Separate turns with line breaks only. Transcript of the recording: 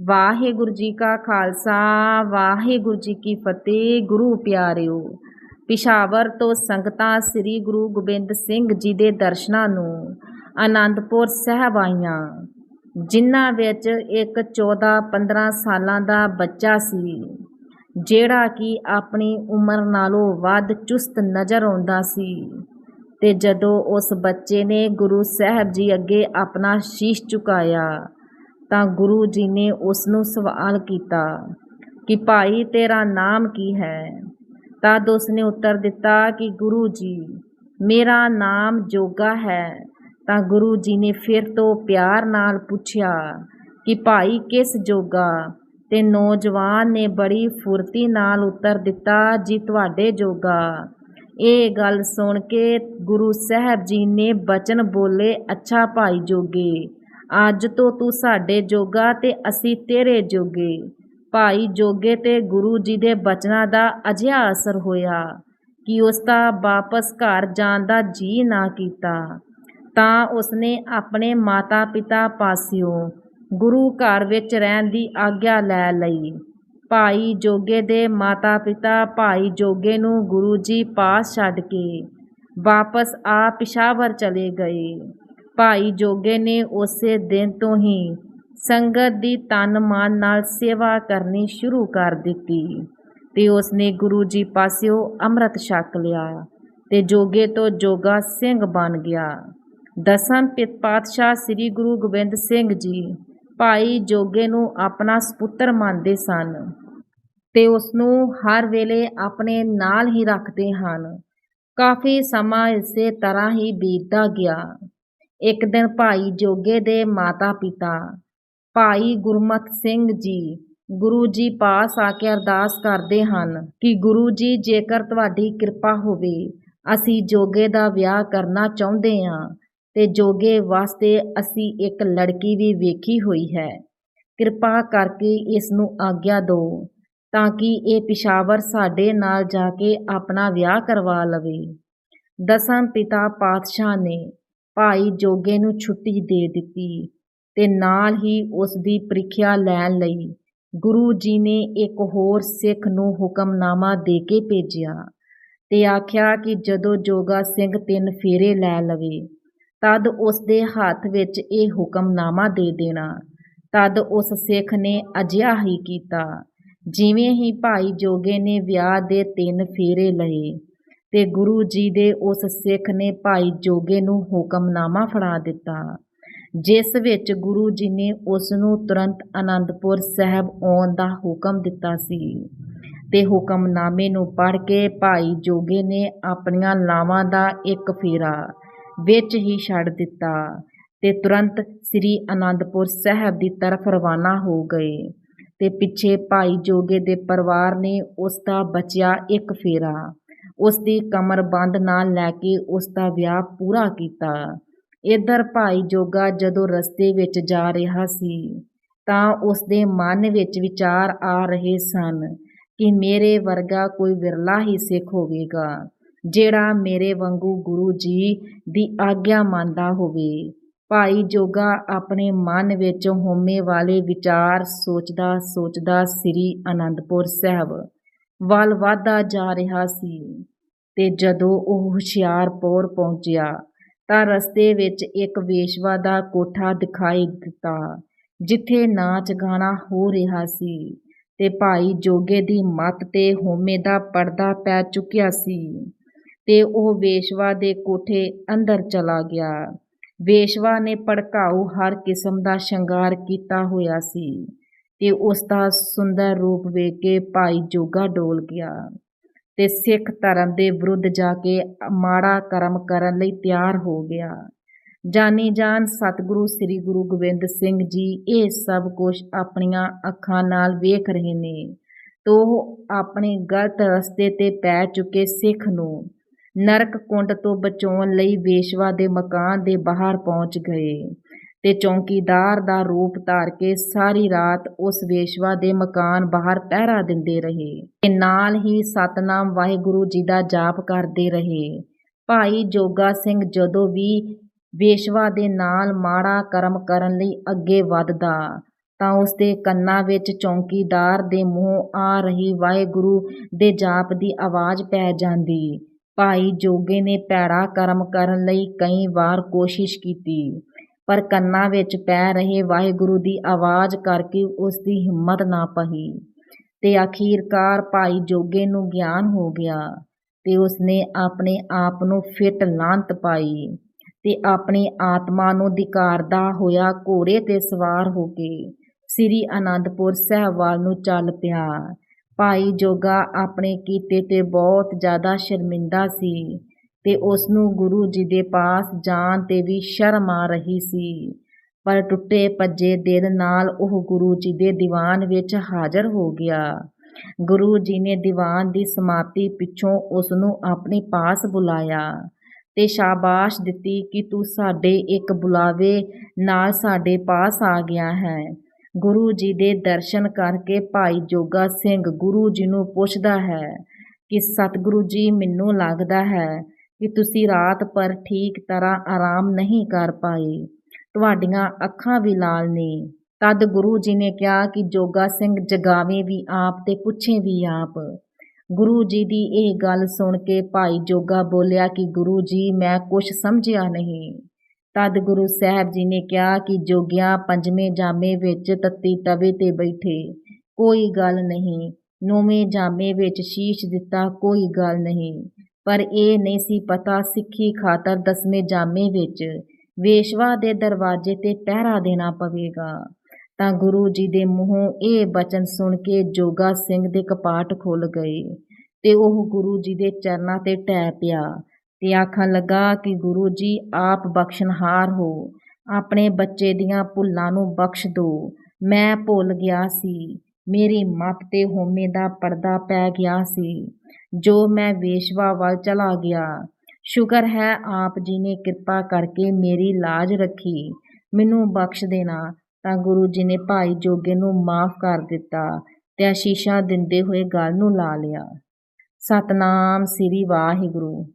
ਵਾਹਿਗੁਰੂ ਜੀ ਕਾ ਖਾਲਸਾ, ਵਾਹਿਗੁਰੂ ਜੀ ਕੀ ਫਤਿਹ, ਗੁਰੂ ਪਿਆਰਿਓ। ਪਿਸ਼ਾਵਰ ਤੋਂ ਸੰਗਤਾਂ ਸ੍ਰੀ ਗੁਰੂ ਗੋਬਿੰਦ ਸਿੰਘ ਜੀ ਦੇ ਦਰਸ਼ਨਾਂ ਨੂੰ ਆਨੰਦਪੁਰ ਸਾਹਿਬ ਆਈਆਂ, ਜਿਨ੍ਹਾਂ ਵਿੱਚ ਇੱਕ 14-15 ਸਾਲਾਂ ਦਾ ਬੱਚਾ ਸੀ, ਜਿਹੜਾ ਕਿ ਆਪਣੀ ਉਮਰ ਨਾਲੋਂ ਵੱਧ ਚੁਸਤ ਨਜ਼ਰ ਆਉਂਦਾ ਸੀ। ਤੇ ਜਦੋਂ ਉਸ ਬੱਚੇ ਨੇ ਗੁਰੂ ਸਾਹਿਬ ਜੀ ਅੱਗੇ ਆਪਣਾ ਸ਼ੀਸ਼ ਝੁਕਾਇਆ ਤਾਂ ਗੁਰੂ ਜੀ ਨੇ ਉਸ ਨੂੰ ਸਵਾਲ ਕੀਤਾ ਕਿ ਭਾਈ ਤੇਰਾ ਨਾਮ ਕੀ ਹੈ? ਤਦ ਉਸ ਨੇ ਉੱਤਰ ਦਿੱਤਾ ਕਿ ਗੁਰੂ ਜੀ, ਮੇਰਾ ਨਾਮ ਜੋਗਾ ਹੈ। ਤਾਂ ਗੁਰੂ ਜੀ ਨੇ ਫਿਰ ਤੋਂ ਪਿਆਰ ਨਾਲ ਪੁੱਛਿਆ ਕਿ ਭਾਈ ਕਿਸ ਜੋਗਾ? ਤੇ ਨੌਜਵਾਨ ਨੇ ਬੜੀ ਫੁਰਤੀ ਨਾਲ ਉੱਤਰ ਦਿੱਤਾ, ਜੀ ਤੁਹਾਡੇ ਜੋਗਾ। ਇਹ ਗੱਲ ਸੁਣ ਕੇ ਗੁਰੂ ਸਾਹਿਬ ਜੀ ਨੇ ਬਚਨ ਬੋਲੇ, ਅੱਛਾ ਭਾਈ ਜੋਗੇ। ਅੱਜ ਤੋਂ ਤੂੰ ਸਾਡੇ ਜੋਗਾ ਤੇ ਅਸੀਂ ਤੇਰੇ ਜੋਗੇ। ਭਾਈ ਜੋਗੇ ਤੇ ਗੁਰੂ ਜੀ ਦੇ ਬਚਨਾਂ ਦਾ ਅਜਿਹਾ ਅਸਰ ਹੋਇਆ ਕਿ ਉਸ ਦਾ ਵਾਪਸ ਘਰ ਜਾਣ ਦਾ ਜੀ ਨਾ ਕੀਤਾ। ਤਾਂ ਉਸਨੇ ਆਪਣੇ ਮਾਤਾ ਪਿਤਾ ਪਾਸਿਓਂ ਗੁਰੂ ਘਰ ਵਿੱਚ ਰਹਿਣ ਦੀ ਆਗਿਆ ਲੈ ਲਈ। ਭਾਈ ਜੋਗੇ ਦੇ ਮਾਤਾ ਪਿਤਾ ਭਾਈ ਜੋਗੇ ਨੂੰ ਗੁਰੂ ਜੀ ਪਾਸ ਛੱਡ ਕੇ ਵਾਪਸ ਆ ਪਿਸ਼ਾਵਰ ਚਲੇ ਗਏ। ਭਾਈ ਜੋਗੇ ਨੇ ਉਸੇ ਦਿਨ ਤੋਂ ਹੀ ਸੰਗਤ ਦੀ ਤਨ ਮਨ ਨਾਲ ਸੇਵਾ ਕਰਨੀ ਸ਼ੁਰੂ ਕਰ ਦਿੱਤੀ ਤੇ ਉਸਨੇ ਗੁਰੂ ਜੀ ਪਾਸਿਓ ਅੰਮ੍ਰਿਤ ਛਕ ਲਿਆ ਤੇ ਜੋਗੇ ਤੋਂ ਜੋਗਾ ਸਿੰਘ ਬਣ ਗਿਆ। ਦਸਮ ਪਿਤ ਪਾਤਸ਼ਾਹ ਸ੍ਰੀ ਗੁਰੂ ਗੋਬਿੰਦ ਸਿੰਘ ਜੀ ਭਾਈ ਜੋਗੇ ਨੂੰ ਆਪਣਾ ਸਪੁੱਤਰ ਮੰਨਦੇ ਸਨ ਤੇ ਉਸ ਨੂੰ ਹਰ ਵੇਲੇ ਆਪਣੇ ਨਾਲ ਹੀ ਰੱਖਦੇ ਹਨ। ਕਾਫੀ ਸਮਾਂ ਇਸੇ ਤਰ੍ਹਾਂ ਹੀ ਬੀਤਦਾ ਗਿਆ। ਇੱਕ ਦਿਨ ਭਾਈ ਜੋਗੇ ਦੇ ਮਾਤਾ ਪਿਤਾ ਭਾਈ ਗੁਰਮਤ ਸਿੰਘ ਜੀ, ਗੁਰੂ ਜੀ ਪਾਸ ਆ ਕੇ ਅਰਦਾਸ ਕਰਦੇ ਹਨ ਕਿ ਗੁਰੂ ਜੀ, ਜੇਕਰ ਤੁਹਾਡੀ ਕਿਰਪਾ ਹੋਵੇ, ਅਸੀਂ ਜੋਗੇ ਦਾ ਵਿਆਹ ਕਰਨਾ ਚਾਹੁੰਦੇ ਹਾਂ ਤੇ ਜੋਗੇ ਵਾਸਤੇ ਅਸੀਂ ਇੱਕ ਲੜਕੀ ਵੀ ਵੇਖੀ ਹੋਈ ਹੈ। ਕਿਰਪਾ ਕਰਕੇ ਇਸ ਨੂੰ ਆਗਿਆ ਦਿਓ ਤਾਂ ਕਿ ਇਹ ਪਿਸ਼ਾਵਰ ਸਾਡੇ ਨਾਲ ਜਾ ਕੇ ਆਪਣਾ ਵਿਆਹ ਕਰਵਾ ਲਵੇ। ਦਸਮ ਪਿਤਾ ਪਾਤਸ਼ਾਹ ਨੇ ਭਾਈ ਜੋਗੇ ਨੂੰ ਛੁੱਟੀ ਦੇ ਦਿੱਤੀ ਤੇ ਨਾਲ ਹੀ ਉਸ ਦੀ ਪ੍ਰੀਖਿਆ ਲੈਣ ਲਈ ਗੁਰੂ ਜੀ ਨੇ ਇੱਕ ਹੋਰ ਸਿੱਖ ਨੂੰ ਹੁਕਮਨਾਮਾ ਦੇ ਕੇ ਭੇਜਿਆ ਤੇ ਆਖਿਆ ਕਿ ਜਦੋਂ ਜੋਗਾ ਸਿੰਘ ਤਿੰਨ ਫੇਰੇ ਲੈ ਲਵੇ, ਤਦ ਉਸ ਦੇ ਹੱਥ ਵਿੱਚ ਇਹ ਹੁਕਮਨਾਮਾ ਦੇ ਦੇਣਾ। ਤਦ ਉਸ ਸਿੱਖ ਨੇ ਅਜਿਹਾ ਹੀ ਕੀਤਾ, ਜਿਵੇਂ ਹੀ ਭਾਈ ਜੋਗੇ ਨੇ ਵਿਆਹ ਦੇ ਤਿੰਨ ਫੇਰੇ ਲਏ। ਤੇ ਗੁਰੂ ਜੀ ਦੇ ਉਸ ਸਿੱਖ ਨੇ ਭਾਈ ਜੋਗੇ ਨੂੰ ਹੁਕਮਨਾਮਾ ਫੜਾ ਦਿੱਤਾ। ਜਿਸ ਵਿੱਚ ਗੁਰੂ ਜੀ ਨੇ ਉਸ ਨੂੰ ਤੁਰੰਤ ਆਨੰਦਪੁਰ ਸਾਹਿਬ ਆਉਣ ਦਾ ਹੁਕਮ ਦਿੱਤਾ ਸੀ ਤੇ ਹੁਕਮਨਾਮੇ ਨੂੰ ਪੜ੍ਹ ਕੇ ਭਾਈ ਜੋਗੇ ਨੇ ਆਪਣੀਆਂ ਲਾਵਾਂ ਦਾ ਇੱਕ ਫੇਰਾ ਵਿੱਚ ਹੀ ਛੱਡ ਦਿੱਤਾ ਤੇ ਤੁਰੰਤ ਸ੍ਰੀ ਆਨੰਦਪੁਰ ਸਾਹਿਬ ਦੀ ਤਰਫ ਰਵਾਨਾ ਹੋ ਗਏ ਤੇ ਪਿੱਛੇ ਭਾਈ ਜੋਗੇ ਦੇ ਪਰਿਵਾਰ ਨੇ ਉਸ ਦਾ ਬਚਿਆ ਇੱਕ ਫੇਰਾ। ਉਸ ਦੀ ਕਮਰ ਬੰਦ ਨਾਲ ਲੈ ਕੇ ਉਸ ਦਾ ਵਿਆਹ ਪੂਰਾ ਕੀਤਾ। ਇਧਰ ਭਾਈ ਜੋਗਾ ਜਦੋਂ ਰਸਤੇ ਵਿੱਚ ਜਾ ਰਿਹਾ ਸੀ, ਤਾਂ ਉਸ ਦੇ ਮਨ ਵਿੱਚ ਵਿਚਾਰ ਆ ਰਹੇ ਸਨ ਕਿ ਮੇਰੇ ਵਰਗਾ ਕੋਈ ਵਿਰਲਾ ਹੀ ਸਿੱਖ ਹੋਵੇਗਾ, ਜਿਹੜਾ ਮੇਰੇ ਵਾਂਗੂ ਗੁਰੂ ਜੀ ਦੀ ਆਗਿਆ ਮੰਨਦਾ ਹੋਵੇ। ਭਾਈ ਜੋਗਾ ਆਪਣੇ ਮਨ ਵਿੱਚ ਹੋਮੇ ਵਾਲੇ ਵਿਚਾਰ ਸੋਚਦਾ ਸੋਚਦਾ ਸ੍ਰੀ ਅਨੰਦਪੁਰ ਸਾਹਿਬ ਵੱਲ ਵਧਦਾ ਜਾ ਰਿਹਾ ਸੀ। ਅਤੇ ਜਦੋਂ ਉਹ ਹੁਸ਼ਿਆਰਪੁਰ ਪਹੁੰਚਿਆ ਤਾਂ ਰਸਤੇ ਵਿੱਚ ਇੱਕ ਵੇਸ਼ਵਾ ਦਾ ਕੋਠਾ ਦਿਖਾਈ ਦਿੱਤਾ, ਜਿੱਥੇ ਨਾਚ ਗਾਣਾ ਹੋ ਰਿਹਾ ਸੀ ਤੇ ਭਾਈ ਜੋਗੇ ਦੀ ਮੱਤ ਤੇ ਹੋਮੇ ਦਾ ਪਰਦਾ ਪੈ ਚੁੱਕਿਆ ਸੀ ਤੇ ਉਹ ਵੇਸ਼ਵਾ ਦੇ ਕੋਠੇ ਅੰਦਰ ਚਲਾ ਗਿਆ। ਵੇਸ਼ਵਾ ਨੇ ਭੜਕਾਊ ਹਰ ਕਿਸਮ ਦਾ ਸ਼ਿੰਗਾਰ ਕੀਤਾ ਹੋਇਆ ਸੀ ਤੇ ਉਸ ਦਾ ਸੁੰਦਰ ਰੂਪ ਵੇਖ ਕੇ ਭਾਈ ਜੋਗਾ ਡੋਲ ਗਿਆ। ਤੇ ਸਿੱਖ ਧਰਮ ਦੇ ਵਿਰੁੱਧ ਜਾ ਕੇ ਮਾੜਾ ਕਰਮ ਕਰਨ ਲਈ ਤਿਆਰ ਹੋ ਗਿਆ। ਜਾਨੀ ਜਾਨ ਸਤਿਗੁਰੂ ਸ੍ਰੀ ਗੁਰੂ ਗੋਬਿੰਦ ਸਿੰਘ ਜੀ ਇਹ ਸਭ ਕੁਝ ਆਪਣੀਆਂ ਅੱਖਾਂ ਨਾਲ ਵੇਖ ਰਹੇ ਨੇ। ਤੋ ਆਪਣੇ ਗਲਤ ਰਸਤੇ ਤੇ ਪੈ ਚੁੱਕੇ ਸਿੱਖ ਨੂੰ ਨਰਕ ਕੁੰਡ ਤੋਂ ਬਚਾਉਣ ਲਈ ਵੇਸ਼ਵਾ ਦੇ ਮਕਾਨ ਦੇ ਬਾਹਰ ਪਹੁੰਚ ਗਏ। ਤੇ ਚੌਕੀਦਾਰ ਦਾ ਰੂਪ ਧਾਰ ਕੇ ਸਾਰੀ ਰਾਤ ਉਸ ਵੇਸ਼ਵਾ ਦੇ ਮਕਾਨ ਬਾਹਰ ਪਹਿਰਾ ਦਿੰਦੇ ਰਹੇ ਤੇ ਨਾਲ ਹੀ ਸਤਨਾਮ ਵਾਹਿਗੁਰੂ ਜੀ ਦਾ ਜਾਪ ਕਰਦੇ ਰਹੇ। ਭਾਈ ਜੋਗਾ ਸਿੰਘ ਜਦੋਂ ਵੀ ਵੇਸ਼ਵਾ ਦੇ ਨਾਲ ਮਾੜਾ ਕਰਮ ਕਰਨ ਲਈ ਅੱਗੇ ਵੱਧਦਾ, ਤਾਂ ਉਸ ਦੇ ਕੰਨਾਂ ਵਿੱਚ ਚੌਕੀਦਾਰ ਦੇ ਮੂੰਹ ਆ ਰਹੀ ਵਾਹਿਗੁਰੂ ਦੇ ਜਾਪ ਦੀ ਆਵਾਜ਼ ਪੈ ਜਾਂਦੀ। ਭਾਈ ਜੋਗੇ ਨੇ ਭੈੜਾ ਕਰਮ ਕਰਨ ਲਈ ਕਈ ਵਾਰ ਕੋਸ਼ਿਸ਼ ਕੀਤੀ। ਪਰ ਕੰਨਾਂ ਵਿੱਚ ਪੈ ਰਹੇ ਵਾਹਿਗੁਰੂ ਦੀ ਆਵਾਜ਼ ਕਰਕੇ ਉਸ ਦੀ ਹਿੰਮਤ ਨਾ ਪਈ ਤੇ ਆਖੀਰਕਾਰ ਭਾਈ ਜੋਗੇ ਨੂੰ ਗਿਆਨ ਹੋ ਗਿਆ ਤੇ ਉਸਨੇ ਆਪਣੇ ਆਪ ਨੂੰ ਫਿੱਟ ਲਾਂਤ ਪਾਈ ਤੇ ਆਪਣੀ ਆਤਮਾ ਨੂੰ ਧਿਕਾਰਦਾ ਹੋਇਆ ਘੋੜੇ ਤੇ ਸਵਾਰ ਹੋ ਕੇ ਸ੍ਰੀ ਅਨੰਦਪੁਰ ਸਾਹਿਬ ਵੱਲ ਨੂੰ ਚੱਲ ਪਿਆ। ਭਾਈ ਜੋਗਾ ਆਪਣੇ ਕੀਤੇ ਤੇ ਬਹੁਤ ਜ਼ਿਆਦਾ ਸ਼ਰਮਿੰਦਾ ਸੀ। ਤੇ ਉਸ ਨੂੰ ਗੁਰੂ ਜੀ ਦੇ ਪਾਸ ਜਾਣ ਤੇ ਵੀ ਸ਼ਰਮ ਆ ਰਹੀ ਸੀ। ਪਰ ਟੁੱਟੇ ਭੱਜੇ ਦਿਲ ਨਾਲ ਉਹ ਗੁਰੂ ਜੀ ਦੇ ਦੀਵਾਨ ਵਿੱਚ ਹਾਜ਼ਰ ਹੋ ਗਿਆ। ਗੁਰੂ ਜੀ ਨੇ ਦੀਵਾਨ ਦੀ ਸਮਾਪਤੀ ਪਿੱਛੋਂ ਉਸ ਨੂੰ ਆਪਣੇ ਪਾਸ ਬੁਲਾਇਆ ਤੇ ਸ਼ਾਬਾਸ਼ ਦਿੱਤੀ ਕਿ ਤੂੰ ਸਾਡੇ ਇੱਕ ਬੁਲਾਵੇ ਨਾਲ ਸਾਡੇ ਪਾਸ ਆ ਗਿਆ ਹੈ। ਗੁਰੂ ਜੀ ਦੇ ਦਰਸ਼ਨ ਕਰਕੇ ਭਾਈ ਜੋਗਾ ਸਿੰਘ ਗੁਰੂ ਜੀ ਨੂੰ ਪੁੱਛਦਾ ਹੈ ਕਿ, ਸਤਿਗੁਰੂ ਜੀ, ਮੈਨੂੰ ਲੱਗਦਾ ਹੈ ਕਿ ਤੁਸੀਂ ਰਾਤ ਭਰ ਠੀਕ ਤਰ੍ਹਾਂ ਆਰਾਮ ਨਹੀਂ ਕਰ ਪਾਏ। ਤੁਹਾਡੀਆਂ ਅੱਖਾਂ ਵੀ ਲਾਲ ਨੇ। ਤਦ ਗੁਰੂ ਜੀ ਨੇ ਕਿਹਾ ਕਿ ਜੋਗਾ ਸਿੰਘ ਜਗਾਵੇ ਵੀ ਆਪ ਤੇ ਪੁੱਛੇ ਵੀ ਆਪ। ਗੁਰੂ ਜੀ ਦੀ ਇਹ ਗੱਲ ਸੁਣ ਕੇ ਭਾਈ ਜੋਗਾ ਬੋਲਿਆ ਕਿ ਗੁਰੂ ਜੀ, ਮੈਂ ਕੁਝ ਸਮਝਿਆ ਨਹੀਂ। ਤਦ ਗੁਰੂ ਸਾਹਿਬ ਜੀ ਨੇ ਕਿਹਾ ਕਿ ਜੋਗਿਆ ਪੰਜਵੇਂ ਜਾਮੇ ਵਿੱਚ ਤੱਤੀ ਤਵੇ ਤੇ ਬੈਠੇ। ਕੋਈ ਗੱਲ ਨਹੀਂ। ਨੌਵੇਂ ਜਾਮੇ ਵਿੱਚ ਸ਼ੀਸ਼ ਦਿੱਤਾ ਕੋਈ ਗੱਲ ਨਹੀਂ। ਪਰ ਇਹ ਨਹੀਂ ਸੀ ਪਤਾ ਸਿੱਖੀ ਖਾਤਰ ਦਸਵੇਂ ਜਾਮੇ ਵਿੱਚ ਵੇਸ਼ਵਾ ਦੇ ਦਰਵਾਜ਼ੇ ਤੇ ਪਹਿਰਾ ਦੇਣਾ ਪਵੇਗਾ। ਤਾਂ ਗੁਰੂ ਜੀ ਦੇ ਮੂੰਹੋਂ ਇਹ ਬਚਨ ਸੁਣ ਕੇ ਜੋਗਾ ਸਿੰਘ ਦੇ ਕਪਾਟ ਖੁੱਲ ਗਏ ਤੇ ਉਹ ਗੁਰੂ ਜੀ ਦੇ ਚਰਨਾਂ ਤੇ ਟਹਿ ਪਿਆ ਤੇ ਆਖਣ ਲੱਗਾ ਕਿ ਗੁਰੂ ਜੀ, ਆਪ ਬਖਸ਼ਣਹਾਰ ਹੋ, ਆਪਣੇ ਬੱਚੇ ਦੀਆਂ ਭੁੱਲਾਂ ਨੂੰ ਬਖਸ਼ ਦਿਓ ਮੈਂ ਭੁੱਲ ਗਿਆ ਸੀ, ਮੇਰੀ ਮੱਤ ਤੇ ਹੋਮੇ ਦਾ ਪਰਦਾ ਪੈ ਗਿਆ ਸੀ। ਜੋ ਮੈਂ ਵੇਸ਼ਵਾ ਵੱਲ ਚਲਾ ਗਿਆ। ਸ਼ੁਕਰ ਹੈ ਆਪ ਜੀ ਨੇ ਕਿਰਪਾ ਕਰਕੇ ਮੇਰੀ ਲਾਜ ਰੱਖੀ। ਮੈਨੂੰ ਬਖਸ਼ ਦੇਣਾ। ਤਾਂ ਗੁਰੂ ਜੀ ਨੇ ਭਾਈ ਜੋਗੇ ਨੂੰ ਮਾਫ ਕਰ ਦਿੱਤਾ ਤੇ ਆਸ਼ੀਸ਼ਾਂ ਦਿੰਦੇ ਹੋਏ ਗੱਲ ਨੂੰ ਲਾ ਲਿਆ। ਸਤਨਾਮ ਸ੍ਰੀ ਵਾਹਿਗੁਰੂ।